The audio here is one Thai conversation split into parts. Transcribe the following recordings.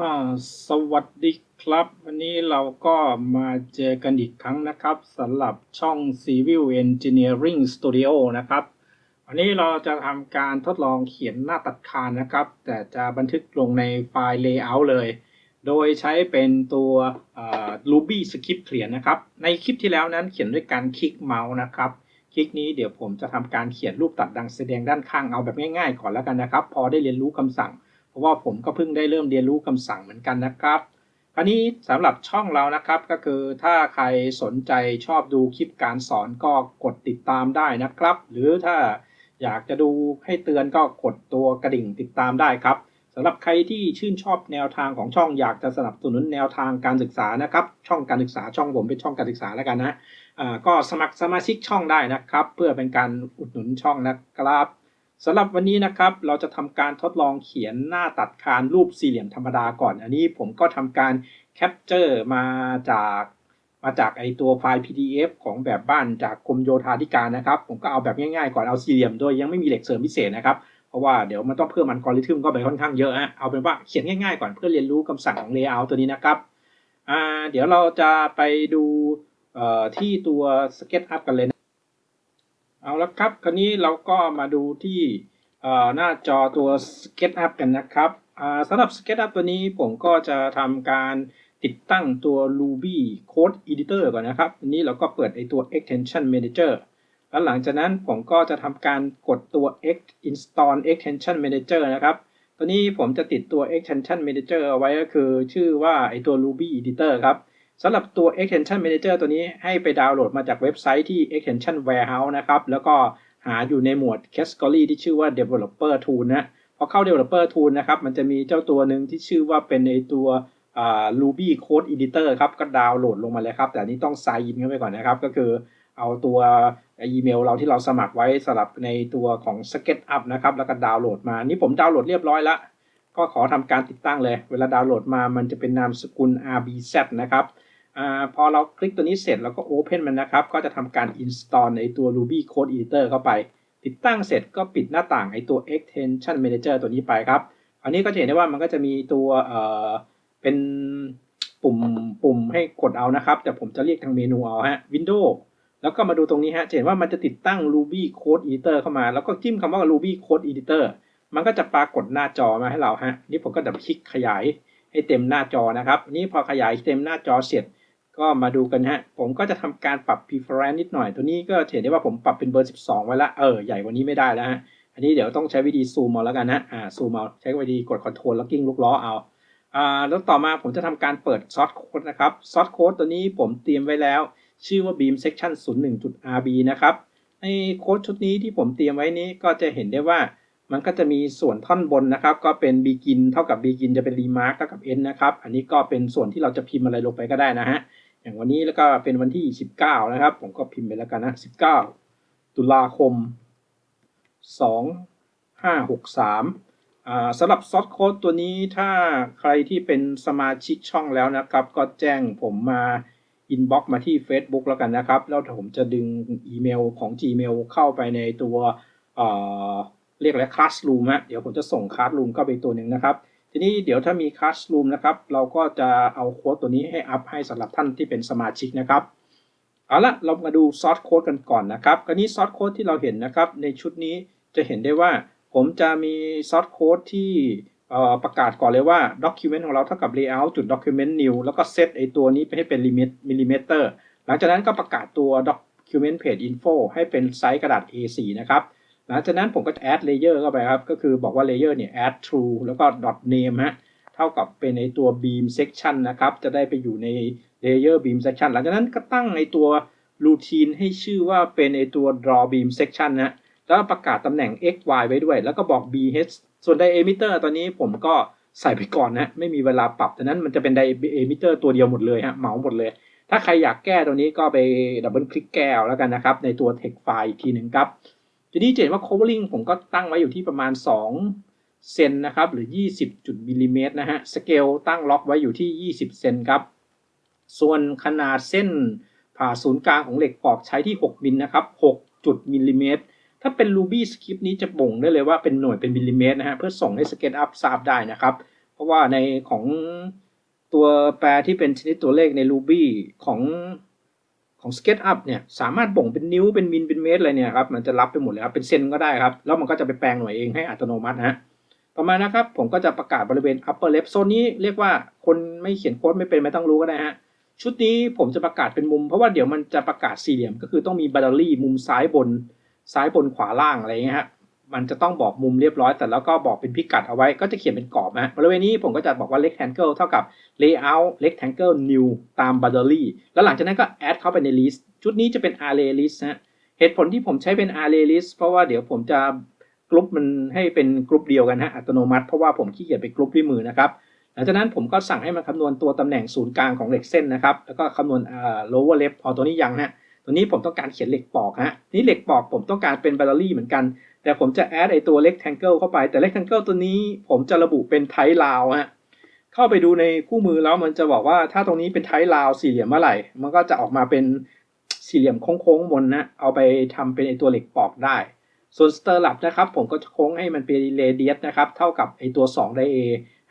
อ่า สวัสดีครับ วันนี้เราก็มาเจอกันอีกครั้งนะครับสำหรับช่อง Civil Engineering Studio นะครับ วันนี้เราจะทำการทดลองเขียนหน้าตัดคานนะครับ แต่จะบันทึกลงในไฟล์ Layout เลย โดยใช้เป็นตัว Ruby Script เขียนนะครับ ในคลิปที่แล้วนั้นเขียนด้วยการคลิกเมาส์นะครับ คลิกนี้เดี๋ยวผมจะทำการเขียนรูปตัดดังแสดงด้านข้างเอาแบบง่ายๆก่อนแล้วกันนะครับ พอได้เรียนรู้คำสั่ง เพราะว่าผมก็เพิ่งได้เริ่มเรียนรู้คำสั่งเหมือนกันนะครับ คราวนี้สำหรับช่องเรานะครับก็คือถ้าใครสนใจชอบดูคลิปการสอนก็กดติดตามได้นะครับ หรือถ้าอยากจะดูให้เตือนก็กดตัวกระดิ่งติดตามได้ครับสำหรับใครที่ชื่นชอบแนวทางของช่องอยากจะสนับสนุนแนวทางการศึกษานะครับ ช่องการศึกษาช่องผมเป็นช่องการศึกษาแล้วกันนะก็สมัครสมาชิกช่องได้นะครับ เพื่อเป็นการอุดหนุนช่องนะครับ สำหรับวันนี้นะครับเราจะทำการทดลองเขียนหน้าตัดคานรูปสี่เหลี่ยมธรรมดาก่อน อันนี้ผมก็ทำการแคปเจอร์มาจากมาจากไอตัวไฟล์ PDF ของแบบบ้านจากกรมโยธาธิการนะครับ ผมก็เอาแบบง่ายๆก่อนเอาสี่เหลี่ยมโดยยังไม่มีเหล็กเสริมพิเศษนะครับ เพราะว่าเดี๋ยวมันต้องเพิ่มอัลกริทึมก็ไปค่อนข้างเยอะฮะเอาเป็นว่าเขียนง่ายๆก่อนเพื่อเรียนรู้คำสั่งของ layout ตัวนี้นะครับอ่าเดี๋ยวเราจะไปดูที่ตัว SketchUp กันเลยนะ เอาละครับ คราวนี้เราก็มาดูที่หน้าจอตัว SketchUp กันนะครับสำหรับ SketchUp ตัวนี้ผมก็จะทำการติดตั้งตัว Ruby Code Editor ก่อนนะครับอันนี้เราก็เปิดไอตัว Extension Manager แล้วหลังจากนั้นผมก็จะทำการกดตัว X Install Extension Manager นะครับ ตัวนี้ผมจะติดตัว Extension Manager เอาไว้ก็คือชื่อว่าไอตัว Ruby Editor ครับ สำหรับตัว extension manager ตัวนี้ให้ไปดาวน์โหลดมาจากเว็บไซต์ที่ extension warehouse นะครับ แล้วก็หาอยู่ในหมวด category ที่ชื่อว่า developer tool นะพอเข้า developer tool นะครับ มันจะมีเจ้าตัวหนึ่งที่ชื่อว่าเป็นในตัว ruby code editor ครับ ก็ดาวน์โหลดลงมาเลยครับ แต่นนี้ต้อง sign in เข้าไปก่อนนะครับ ก็คือเอาตัวอีเมลเราที่เราสมัครไว้สำหรับในตัวของ SketchUp นะครับ แล้วก็ดาวน์โหลดมา นี่ผมดาวน์โหลดเรียบร้อยแล้ว ก็ขอทำการติดตั้งเลย เวลาดาวน์โหลดมามันจะเป็นนามสกุล rbz นะครับอ่าพอเราคลิกตัวนี้เสร็จแล้วก็ Open มันนะครับ ก็จะทำการ install ในตัว Ruby Code Editor เข้าไป ติดตั้งเสร็จก็ปิดหน้าต่างไอตัว Extension Manager ตัวนี้ไปครับ อันนี้ก็จะเห็นได้ว่ามันก็จะมีตัวเอ่อเป็นปุ่มปุ่มให้กดเอานะครับ แต่ผมจะเรียกทางเมนูเอาฮะ Windows แล้วก็มาดูตรงนี้ฮะเห็นว่ามันจะติดตั้ง Ruby Code Editor เข้ามา แล้วก็จิ้มคำว่า Ruby Code Editor มันก็จะปรากฏหน้าจอมาให้เราฮะนี่ผมก็จะคลิกขยายให้เต็มหน้าจอนะครับ นี่พอขยายเต็มหน้าจอเสร็จ ก็มาดูกันฮะ ผมก็จะทำการปรับ preference นิดหน่อย ตัวนี้ก็เห็นได้ว่าผมปรับเป็นเบอร์ 12 ไว้ละ เออ ใหญ่กว่านี้ไม่ได้แล้วฮะ อันนี้เดี๋ยวต้องใช้วิธีซูมเอาแล้วกันนะอ่า ซูมเอา ใช้วิธีกด control แล้วกิ้งลูกล้อเอา อ่า แล้วต่อมาผมจะทำการเปิด source code นะครับ source code ตัวนี้ผมเตรียมไว้แล้ว ชื่อว่า beam section 01.rb นะครับ ในโค้ดชุดนี้ที่ผมเตรียมไว้นี้ก็จะเห็นได้ว่า มันก็จะมีส่วนท่อนบนนะครับ ก็เป็น begin เท่ากับ begin จะเป็น remark เท่ากับ end นะครับ อันนี้ก็เป็นส่วนที่เราจะพิมพ์อะไรลงไปก็ได้นะฮะ อย่างวันนี้แล้วก็เป็นวันที่ 19 นะครับ ผมก็พิมพ์ไปแล้วกันนะ 19 ตุลาคม 2563อ่าสำหรับซอสโค้ดตัวนี้ถ้าใครที่เป็นสมาชิกช่องแล้วนะครับ ก็แจ้งผมมาอินบ็อกมาที่ Facebook แล้วกันนะครับ แล้วผมจะดึงอีเมลของ Gmail เข้าไปในตัวเอ่อ เรียกอะไร Classroom ฮะเดี๋ยวผมจะส่ง Classroom เข้าไปตัวหนึ่งนะครับ ทีนี้เดี๋ยวถ้ามี Classroom นะครับ เราก็จะเอาโค้ดตัวนี้ให้อัพให้สำหรับท่านที่เป็นสมาชิกนะครับเอาละเรามาดูซอสโค้ดกันก่อนนะครับกรณีซอสโค้ดที่เราเห็นนะครับ ในชุดนี้จะเห็นได้ว่าผมจะมีซอสโค้ดที่ประกาศก่อนเลยว่า document ของเราเท่ากับ layout จุด document new แล้วก็เซตไอตัวนี้ไปให้เป็น limit millimeter หลังจากนั้นก็ประกาศตัว document page info ให้เป็นไซส์กระดาษ A4 นะครับ ลังจากนั้นผมก็จะ add layer เข้าไปครับ ก็คือบอกว่า layer เนี่ย add true แล้วก็ dot name ฮะ เท่ากับเป็นในตัว beam section นะครับ จะได้ไปอยู่ใน layer beam section หลังจากนั้นก็ตั้งในตัว routine ให้ชื่อว่าเป็นในตัว draw beam section นะแล้วประกาศตำแหน่ง x y ไว้ด้วย แล้วก็บอก bh ส่วน diameter ตอนนี้ผมก็ใส่ไปก่อนนะ ไม่มีเวลาปรับดังนั้นมันจะเป็น diameter ตัวเดียวหมดเลยฮะเหมาหมดเลย ถ้าใครอยากแก้ตัวนี้ก็ไปดับเบิลคลิกแก้เอาแล้วกันนะครับ ในตัว text file อีกทีหนึ่งครับ ทีนี้จะเห็นว่า covering ผมก็ตั้งไว้อยู่ที่ประมาณ 2 เซนนะครับ หรือ 20จุดมิลลิเมตรนะฮะสเกลตั้งล็อกไว้อยู่ที่ 20 เซนครับ ส่วนขนาดเส้นผ่าศูนย์กลางของเหล็กปอกใช้ที่ 6 มิลนะครับ6จุดมิลลิเมตรถ้าเป็น Ruby Script นี้จะบ่งได้เลยว่าเป็นหน่วยเป็นมิลลิเมตรนะฮะเพื่อส่งให้ SketchUp ทราบได้นะครับ เพราะว่าในของตัวแปรที่เป็นชนิดตัวเลขใน Ruby ของ ของ SketchUp เนี่ยสามารถบ่งเป็นนิ้วเป็นมิลเป็นเมตรอะไรเนี่ยครับมันจะรับไปหมดเลยครับเป็นเซนก็ได้ครับแล้วมันก็จะไปแปลงหน่วยเองให้อัตโนมัตินะฮะต่อมานะครับผมก็จะประกาศบริเวณ upper left โซนนี้เรียกว่าคนไม่เขียนโค้ดไม่เป็นไม่ต้องรู้ก็ได้ฮะชุดนี้ผมจะประกาศเป็นมุม เพราะว่าเดี๋ยวมันจะประกาศสี่เหลี่ยมก็คือต้องมีบัตเตอรี่มุมซ้ายบนซ้ายบนขวาล่างอะไรเงี้ยฮะ มันจะต้องบอกมุมเรียบร้อยแต่แล้วก็บอกเป็นพิกัดเอาไว้ก็จะเขียนเป็นกรอบนะบริเวณนี้ผมก็จะบอกว่า rectangle เท่ากับ layout rectangle new ตาม boundary แล้วหลังจากนั้นก็ add เข้าไปใน list ชุดนี้จะเป็น array list นะเหตุผลที่ผมใช้เป็น array list เพราะว่าเดี๋ยวผมจะกรุ๊ปมันให้เป็นกรุ๊ปเดียวกันฮะอัตโนมัติเพราะว่าผมขี้เกียจไปกรุ๊ปด้วยมือนะครับหลังจากนั้นผมก็สั่งให้มันคำนวณตัวตำแหน่งศูนย์กลางของเหล็กเส้นนะครับ แล้วก็คำนวณ lower left พอตัวนี้ยังฮะตัวนี้ผมต้องการเขียนเหล็กปอกฮะนี่เหล็กปอกผมต้องการเป็น boundary เหมือนกัน แต่ผมจะ add ไอตัว rectangle เข้าไปแต่ rectangle ตัวนี้ผมจะระบุเป็นไทป์ลาวฮะเข้าไปดูในคู่มือแล้วมันจะบอกว่าถ้าตรงนี้เป็นไทป์ลาวสี่เหลี่ยมเมื่อไหร่ มันก็จะออกมาเป็นสี่เหลี่ยมโค้งๆบนนะเอาไปทำเป็นไอตัวเหล็กปอกได้ ส่วนสเตอร์ลับนะครับ ผมก็จะโค้งให้มันเป็นเรเดียสนะครับ เท่ากับไอตัว2ไดเอ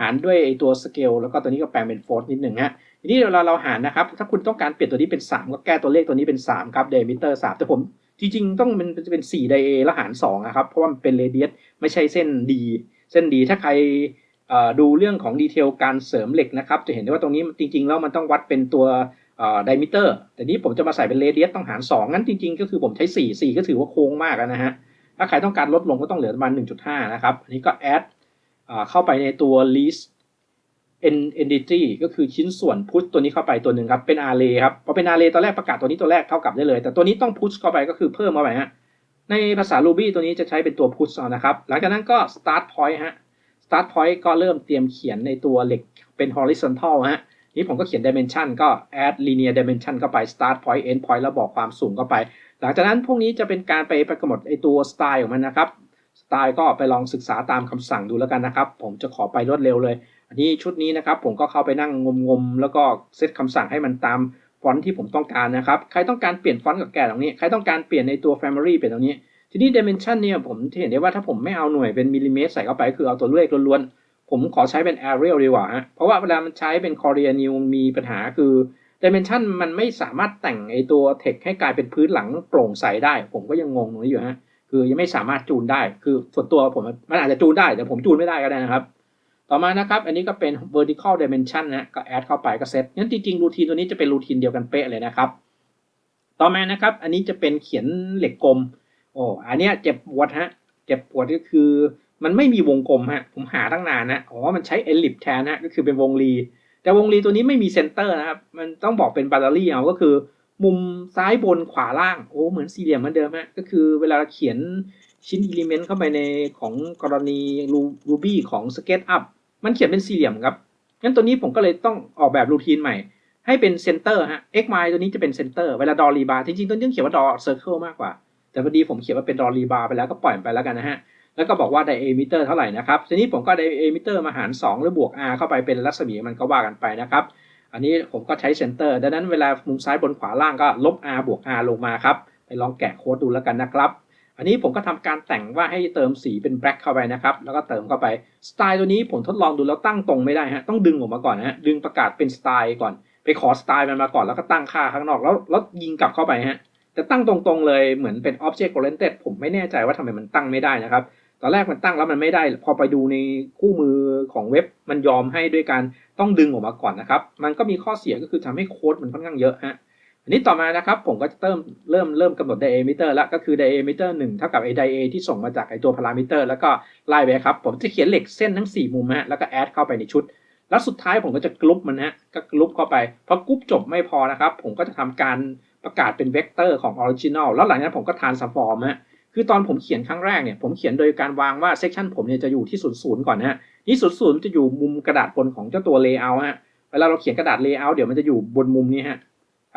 หารด้วยไอตัวสเกลแล้วก็ตัวนี้ก็แปลงเป็นโฟร์นิดหนึ่งฮะทีนี้เวลาเราหารนะครับ ถ้าคุณต้องการเปลี่ยนตัวนี้เป็น 3 ก็แก้ตัวเลขตัวนี้เป็น3ครับเดมิเตอร์3แต่ผม จริงๆต้องมันจะเป็น4ไดเอแล้วหาร2นะครับ เพราะว่ามันเป็นเรเดียสไม่ใช่เส้นดีเส้นดีถ้าใครดูเรื่องของดีเทลการเสริมเหล็กนะครับ จะเห็นได้ว่าตรงนี้จริง ๆ แล้วมันต้องวัดเป็นตัวไดมิเตอร์แต่นี้ผมจะมาใส่เป็นเรเดียสต้องหาร 2 งั้นจริง ๆ ก็คือผมใช้ 4 4 ก็ถือว่าโค้งมากนะฮะ ถ้าใครต้องการลดลงก็ต้องเหลือประมาณ 1.5 นะครับ อันนี้ก็ add เข้าไปในตัว list entity ก็คือชิ้นส่วน push ตัวนี้เข้าไปตัวหนึ่งครับ เป็น array ครับพอเป็น array ตอนแรกประกาศตัวนี้ตัวแรกเท่ากับได้เลย แต่ตัวนี้ต้อง push เข้าไปก็คือเพิ่มเข้าไปฮะในภาษา Ruby ตัวนี้จะใช้เป็นตัว push เอานะครับ หลังจากนั้นก็ start point ฮะ start point ก็เริ่มเตรียมเขียนในตัวเหล็กเป็น horizontal ฮะนี้ผมก็เขียน dimension ก็ add linear dimension เข้าไป start point end point แล้วบอกความสูงเข้าไป หลังจากนั้นพวกนี้จะเป็นการไปไปกำหนดไอตัวสไตล์ของมันนะครับสไตล์ก็ไปลองศึกษาตามคำสั่งดูแล้วกันนะครับ ผมจะขอไปรวดเร็วเลย อันนี้ชุดนี้นะครับผมก็เข้าไปนั่งงมๆ แล้วก็เซตคำสั่งให้มันตามฟอนต์ที่ผมต้องการนะครับ ใครต้องการเปลี่ยนฟอนต์กับแก่ตรงนี้ ใครต้องการเปลี่ยนในตัว Family เปลี่ยนตรงนี้ ทีนี้ Dimension เนี่ยผมเห็นได้ว่าถ้าผมไม่เอาหน่วยเป็นมิลลิเมตรใส่เข้าไปคือเอาตัวเลขล้วนๆ ผมขอใช้เป็น Arial ดีกว่าฮะ เพราะว่าเวลามันใช้เป็น Korea New มีปัญหาคือ Dimension มันไม่สามารถแต่งไอตัว text ให้กลายเป็นพื้นหลังโปร่งใสได้ ผมก็ยังงงตรงนี้อยู่ฮะ คือยังไม่สามารถจูนได้ คือส่วนตัวผมมันอาจจะจูนได้แต่ผมจูนไม่ได้ก็ได้นะครับ ต่อมานะครับ อันนี้ก็เป็น vertical dimension นะ ก็แอดเข้าไปก็เซตงั้นจริงๆ รูทีนตัวนี้จะเป็นรูทีนเดียวกันเป๊ะเลยนะครับ ต่อมานะครับ อันนี้จะเป็นเขียนเหล็กกลม โอ้ อันเนี้ยเจ็บปวดฮะ เจ็บปวดก็คือ มันไม่มีวงกลมฮะ ผมหาตั้งนานนะ อ๋อ มันใช้เอลิปแทนนะก็คือเป็นวงรี แต่วงรีตัวนี้ไม่มีเซนเตอร์นะครับ มันต้องบอกเป็นบาร์รี่เอา ก็คือ มุมซ้ายบนขวาล่าง โอ้ เหมือนสี่เหลี่ยมเหมือนเดิมฮะ ก็คือเวลาเขียนชิ้นอิเลเมนต์เข้าไปในของกรณี Ruby ของ SketchUp มันเขียนเป็นสี่เหลี่ยมครับงั้นตัวนี้ผมก็เลยต้องออกแบบรูทีนใหม่ ให้เป็นเซนเตอร์ฮะ x y ตัวนี้จะเป็นเซนเตอร์เวลาดอรีบาร์จริงๆ ตัวนี้เขียนว่าดอเซอร์เคิลมากกว่า แต่พอดีผมเขียนว่าเป็นดอรีบาร์ไปแล้วก็ปล่อยไปแล้วกันนะฮะแล้วก็บอกว่าไดเอมิเตอร์เท่าไหร่นะครับทีนี้ผมก็ไดเอมิเตอร์มาหาร 2 หรือบวก r เข้าไปเป็นรัศมีมันก็ว่ากันไปนะครับอันนี้ผมก็ใช้เซนเตอร์ดังนั้นเวลามุมซ้ายบนขวาล่างก็ลบ r บวก r ลงมาครับไปลองแกะโค้ดดูแล้วกันนะครับ อันนี้ผมก็ทำการแต่งว่าให้เติมสีเป็นแบล็คเข้าไปนะครับ แล้วก็เติมเข้าไป สไตล์ตัวนี้ผมทดลองดูแล้วตั้งตรงไม่ได้ฮะ ต้องดึงออกมาก่อนนะฮะ ดึงประกาศเป็นสไตล์ก่อน ไปขอสไตล์มันมาก่อนแล้วก็ตั้งค่าข้างนอกแล้วแล้วยิงกลับเข้าไปฮะ แต่ตั้งตรงๆเลยเหมือนเป็น object oriented ผมไม่แน่ใจว่าทำไมมันตั้งไม่ได้นะครับ ตอนแรกมันตั้งแล้วมันไม่ได้ พอไปดูในคู่มือของเว็บมันยอมให้ด้วยการต้องดึงออกมาก่อนนะครับ มันก็มีข้อเสียก็คือทำให้โค้ดมันค่อนข้างเยอะฮะ อันนี้ต่อมานะครับผมก็จะเริ่มเริ่มเริ่มกำหนด diameter แล้วก็คือ diameter 1เท่ากับไอ้ dia ที่ส่งมาจากไอตัว parameter แล้วก็ไล่ไปครับ ผมจะเขียนเหล็กเส้นทั้ง 4 มุมฮะแล้วก็ add เข้าไปในชุด แล้วสุดท้ายผมก็จะกรุ๊ปมันฮะก็กรุ๊ปเข้าไปพอกรุ๊ปจบไม่พอนะครับ ผมก็จะทำการประกาศเป็นเวกเตอร์ของ original แล้วหลังจากนั้นผมก็ transform ฮะคือตอนผมเขียนครั้งแรกเนี่ยผมเขียนโดยการวางว่า section ผมเนี่ยจะอยู่ที่ศูนย์ศูนย์ก่อนนะฮะนี่ศูนย์ศูนย์จะอยู่มุมกระดาษบนของเจ้าตัว layout ฮะเวลาเราเขียนกระดาษ layout เดี๋ยวมันจะอยู่บนมุมนี้ฮะ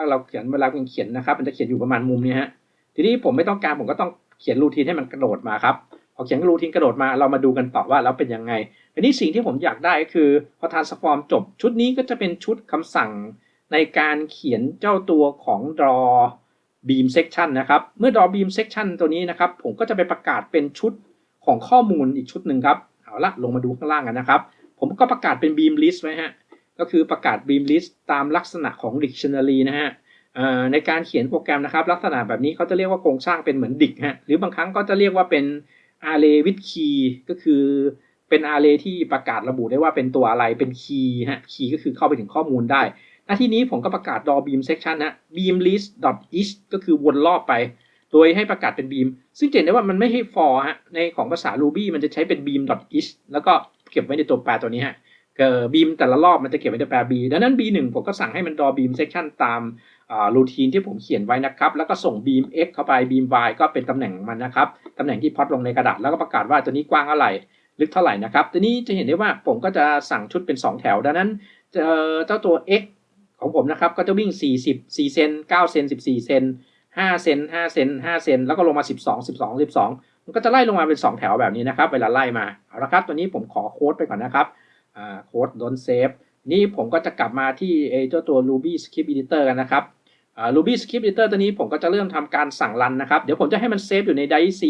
ถ้าเราเขียนเวลาเขียนนะครับ มันจะเขียนอยู่ประมาณมุมนี้ฮะ ทีนี้ผมไม่ต้องการผมก็ต้องเขียนรูทีนให้มันกระโดดมาครับพอเขียนรูทีนกระโดดมาเรามาดูกันต่อว่าแล้วเป็นยังไง อันนี้สิ่งที่ผมอยากได้คือพอ transform จบชุดนี้ก็จะเป็นชุดคำสั่งในการเขียนเจ้าตัวของ draw beam section นะครับ เมื่อ draw beam section ตัวนี้นะครับ ผมก็จะไปประกาศเป็นชุดของข้อมูลอีกชุดหนึ่งครับ เอาละลงมาดูข้างล่างกันนะครับ ผมก็ประกาศเป็น beam list ไว้ฮะ ก็คือประกาศ beam list ตามลักษณะของ dictionary นะฮะในการเขียนโปรแกรมนะครับ ลักษณะแบบนี้เขาจะเรียกว่าโครงสร้างเป็นเหมือนดิกฮะหรือบางครั้งก็จะเรียกว่าเป็น array with key ก็คือเป็น array ที่ประกาศระบุได้ว่าเป็นตัวอะไรเป็น key ฮะ key ก็คือเข้าไปถึงข้อมูลได้หน้าที่นี้ผมก็ประกาศ door beam section นะ beam list dot each ก็คือวนรอบไป โดยให้ประกาศเป็น beam ซึ่งเห็นได้ว่ามันไม่ให้ for ฮะในของภาษา Ruby มันจะใช้เป็น beam dot each แล้วก็เก็บไว้ในตัวแปรตัวนี้ฮะ เอ่อ beam แต่ละรอบมันจะเก็บไว้ในแปร b ดังนั้น b 1 ผมก็สั่งให้มัน door beam section ตามอ่า routine ที่ผมเขียนไว้นะครับ แล้วก็ส่ง beam x เข้าไป beam y ก็เป็นตำแหน่งมันนะครับ ตำแหน่งที่พอดลงในกระดาษ แล้วก็ประกาศว่าตัวนี้กว้างเท่าไหร่ ลึกเท่าไหร่นะครับ ตัวนี้จะเห็นได้ว่าผมก็จะสั่งชุดเป็น 2 แถว ดังนั้นเจ้าตัว x ของผมนะครับ ก็จะวิ่ง 40 4 เซน 9 เซน 14 เซน 5 เซน 5 เซน 5 เซน แล้วก็ลงมา 12 12 12 มันก็จะไล่ลงมาเป็น 2 แถวแบบนี้นะครับ เวลาไล่มา เอาละครับ ตัวนี้ผมขอโค้ดไปก่อนนะครับอ่า โค้ด don't save นี่ผมก็จะกลับมาที่ไอ้เจ้าตัว Ruby Script Editor กันนะครับ Ruby Script Editor ตัวนี้ผมก็จะเริ่มทำการสั่งรันนะครับ เดี๋ยวผมจะให้มันเซฟอยู่ใน Dice C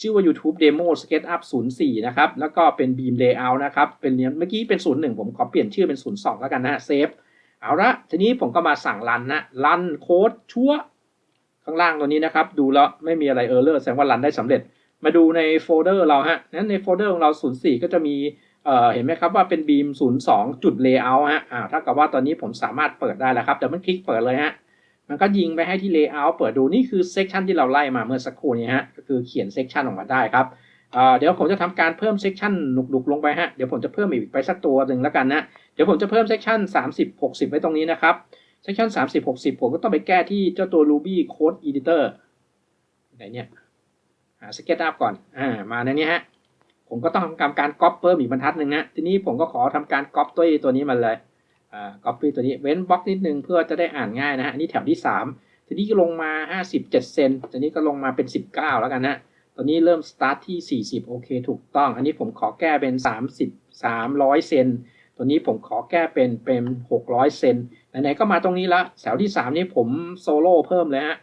ชื่อว่า YouTube Demo SketchUp 04 นะครับ แล้วก็เป็น Beam Layout นะครับ เป็นเมื่อกี้เป็น 01 ผมขอเปลี่ยนชื่อเป็น 02 แล้วกันนะเซฟ เอาละทีนี้ผมก็มาสั่งรันนะ รันโค้ดชั่ว ข้างล่างตัวนี้นะครับ ดูแล้วไม่มีอะไรเออร์เลอร์แสดงว่ารันได้สำเร็จ มาดูในโฟลเดอร์เราฮะนั้นในโฟลเดอร์ของเรา 04 ก็จะมี เห็นไหมครับว่าเป็น beam 02 จุด layout ฮะอ่าถ้ากับว่าตอนนี้ผมสามารถเปิดได้แล้วครับแต่มันคลิกเปิดเลยฮะมันก็ยิงไปให้ที่ layout เปิดดูนี่คือ section ที่เราไล่มาเมื่อสักครู่นี้ฮะก็คือเขียน section ออกมาได้ครับเดี๋ยวผมจะทำการเพิ่ม section หนุกๆลงไปฮะเดี๋ยวผมจะเพิ่มอีกไปสักตัวหนึ่งแล้วกันนะเดี๋ยวผมจะเพิ่ม section 30 60 ไว้ตรงนี้นะครับ section 30 60 ผมก็ต้องไปแก้ที่เจ้าตัว Ruby Code Editor ไหนเนี่ยหา SketchUp ก่อนอ่ามาในนี้ฮะ ผมก็ต้องทำการก๊อปเพิ่มอีกบรรทัดหนึ่งนะทีนี้ผมก็ขอทำการก๊อปตัวตัวนี้มาเลยก๊อปปี้ตัวนี้เว้นบล็อกนิดนึงเพื่อจะได้อ่านง่ายนะฮะนนี้แถวที่ 3 ทีนี้ก็ลงมา 57 เซนทีนี้ก็ลงมาเป็น 19 แล้วกันนะตัวนี้เริ่มสตาร์ทที่ 40 โอเค ถูกต้อง อันนี้ผมขอแก้เป็น 30 300 เซนตัวนี้ผมขอแก้เป็นเป็น 600 เซนไหนๆก็มาตรงนี้ละแถวที่ 3 นี้ผมโซโล่เพิ่มเลยฮะ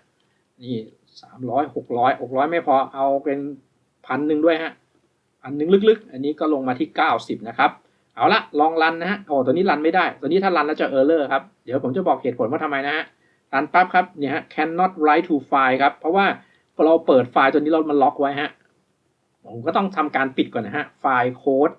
นี่300 600 600 ไม่พอเอาเป็นพันหนึ่งด้วยฮะ อันนึงลึกๆ อันนี้ก็ลงมาที่ 90 นะครับ เอาละลองรันนะฮะโอ้ตัวนี้รันไม่ได้ ตัวนี้ถ้ารันแล้วจะเออร์เลอร์ครับ เดี๋ยวผมจะบอกเหตุผลว่าทำไมนะฮะ รันปั๊บครับ เนี่ยฮะ cannot write to file ครับ เพราะว่าเราเปิดไฟล์ตัวนี้เรามันล็อกไว้ฮะ ผมก็ต้องทำการปิดก่อนนะฮะ ไฟล์โค้ด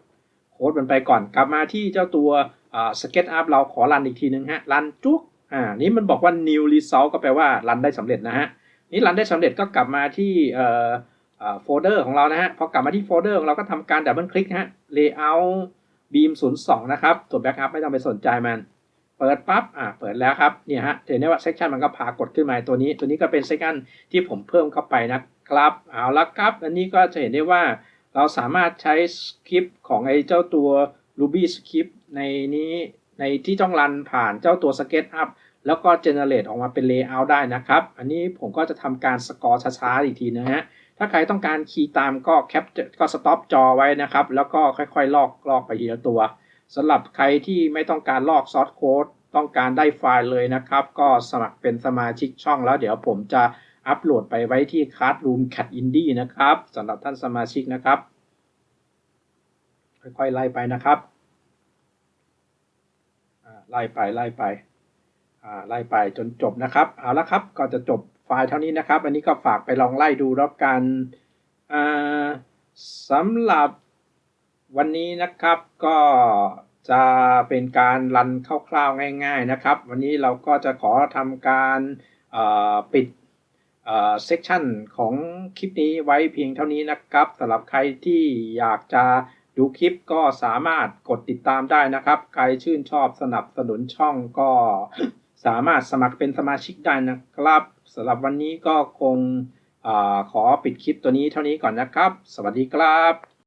โค้ดมันไปก่อน กลับมาที่เจ้าตัวอ่า SketchUp เราขอรันอีกทีนึงฮะ รันจุ๊ก อ่า นี่มันบอกว่า new result ก็แปลว่ารันได้สำเร็จนะฮะ นี่รันได้สำเร็จก็กลับมาที่เอ่อ โฟลเดอร์ของเรานะฮะ พอกลับมาที่โฟลเดอร์ของเราก็ทำการดับเบิลคลิกฮะ layout beam 02 นะครับตัว backup ไม่ต้องไปสนใจมัน เปิดปั๊บ อ่า เปิดแล้วครับ เนี่ยฮะเห็นได้ว่า section มันก็พากดขึ้นมาตัวนี้ ตัวนี้ก็เป็น section ที่ผมเพิ่มเข้าไปนะครับ เอาละครับ อันนี้ก็จะเห็นได้ว่าเราสามารถใช้สคริปต์ของไอ้เจ้าตัว Ruby script ในนี้ในที่ต้องรันผ่านเจ้าตัว SketchUp แล้วก็ generate ออกมาเป็น layout ได้นะครับ อันนี้ผมก็จะทำการสกอร์ช้าๆอีกทีนะฮะ ถ้าใครต้องการคีย์ตามก็แคปก็สต็อปจอไว้นะครับ แล้วก็ค่อยๆ ลอกลอกไปทีละตัวสำหรับใครที่ไม่ต้องการลอกซอสโค้ดต้องการได้ไฟล์เลยนะครับ ก็สมัครเป็นสมาชิกช่องแล้วเดี๋ยวผมจะอัปโหลดไปไว้ที่ Classroom Cat Indie นะครับสำหรับท่านสมาชิกนะครับ ค่อยๆ ไล่ไปนะครับไล่ไปไล่ไปไล่ไปจนจบนะครับ เอาละครับก็จะจบ ไฟล์เท่านี้นะครับ อันนี้ก็ฝากไปลองไล่ดูแล้วกันอ่าสำหรับวันนี้นะครับก็จะเป็นการรันคร่าวๆง่าย ๆนะครับ วันนี้เราก็จะขอทำการปิดเอ่อเซกชันของคลิปนี้ไว้เพียงเท่านี้นะครับสำหรับใครที่อยากจะดูคลิปก็สามารถกดติดตามได้นะครับ ใครชื่นชอบสนับสนุนช่องก็สามารถสมัครเป็นสมาชิกได้นะครับ สำหรับวันนี้ก็คงอขอปิดคลิปตัวนี้เท่านี้ก่อนนะครับ สวัสดีครับ